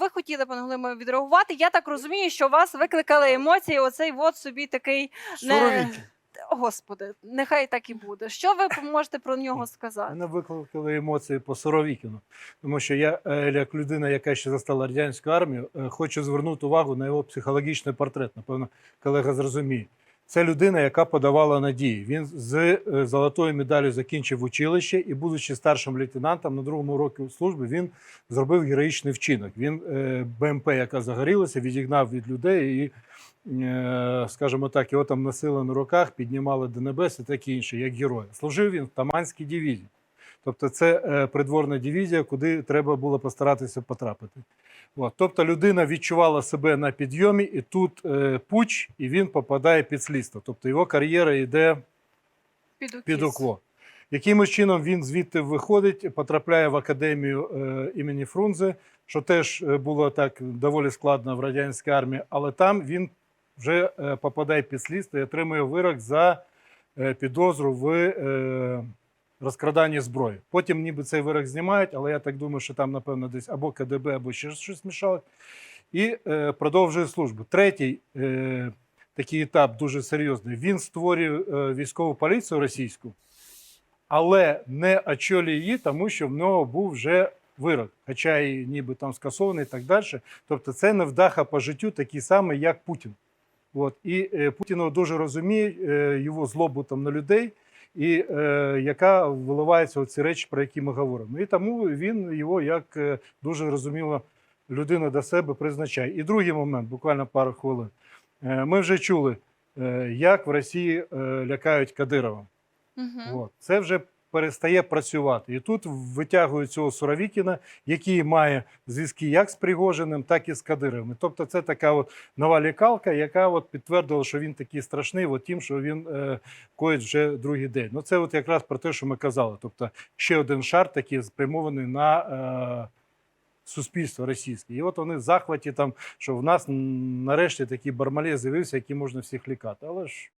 ви хотіли, пане Глимо, відреагувати. Я так розумію, що вас викликали емоції. Оцей от собі такий не Суровікін. господи, нехай так і буде. Що ви можете про нього сказати? Мене викликали емоції по Суровікіну, тому що я, е, як людина, яка ще застала радянську армію, е, хочу звернути увагу на його психологічний портрет. Напевно, колега зрозуміє. Це людина, яка подавала надії. Він з е, золотою медаллю закінчив училище і, будучи старшим лейтенантом на другому році служби, він зробив героїчний вчинок. Він е, БМП, яка загорілася, відігнав від людей і, е, скажімо так, його там носили на руках, піднімали до небес і таке інше, як герой. Служив він в Таманській дивізії. Тобто це е, придворна дивізія, куди треба було постаратися потрапити. От. Тобто людина відчувала себе на підйомі, і тут е, пуч, і він попадає під слідство. Тобто його кар'єра йде Під під укло. Якимось чином він звідти виходить, потрапляє в академію е, імені Фрунзе, що теж було так доволі складно в радянській армії, але там він вже попадає під слідство і отримує вирок за підозру в розкраданні зброї. Потім ніби цей вирок знімають, але я так думаю, що там, напевно, десь або КДБ, або ще щось мішали. І е, продовжує службу. Третій е, такий етап дуже серйозний. Він створює е, військову поліцію російську, але не очолює її, тому що в нього був вже вирок, хоча і ніби там скасований і так далі. Тобто це невдаха по життю, такий самий, як Путін. От. І е, Путін дуже розуміє е, його злобу там на людей, і е, яка виливається у ці речі, про які ми говоримо. І тому він його як е, дуже розуміло людина до себе призначає. І другий момент, буквально пару хвилин. Е, Ми вже чули, е, як в Росії е, лякають Кадирова. Угу. От. Це вже перестає працювати. І тут витягують цього Суровікіна, який має зв'язки як з Пригожиним, так і з Кадировим. Тобто це така от нова лікалка, яка от підтвердила, що він такий страшний, от тим, що він е, коїть вже другий день. Ну це от якраз про те, що ми казали. Тобто ще один шар такий спрямований на. Е, Суспільство російське, і от вони в захваті там, що в нас нарешті такий бармалей з'явився, який можна всіх лікати. Але ж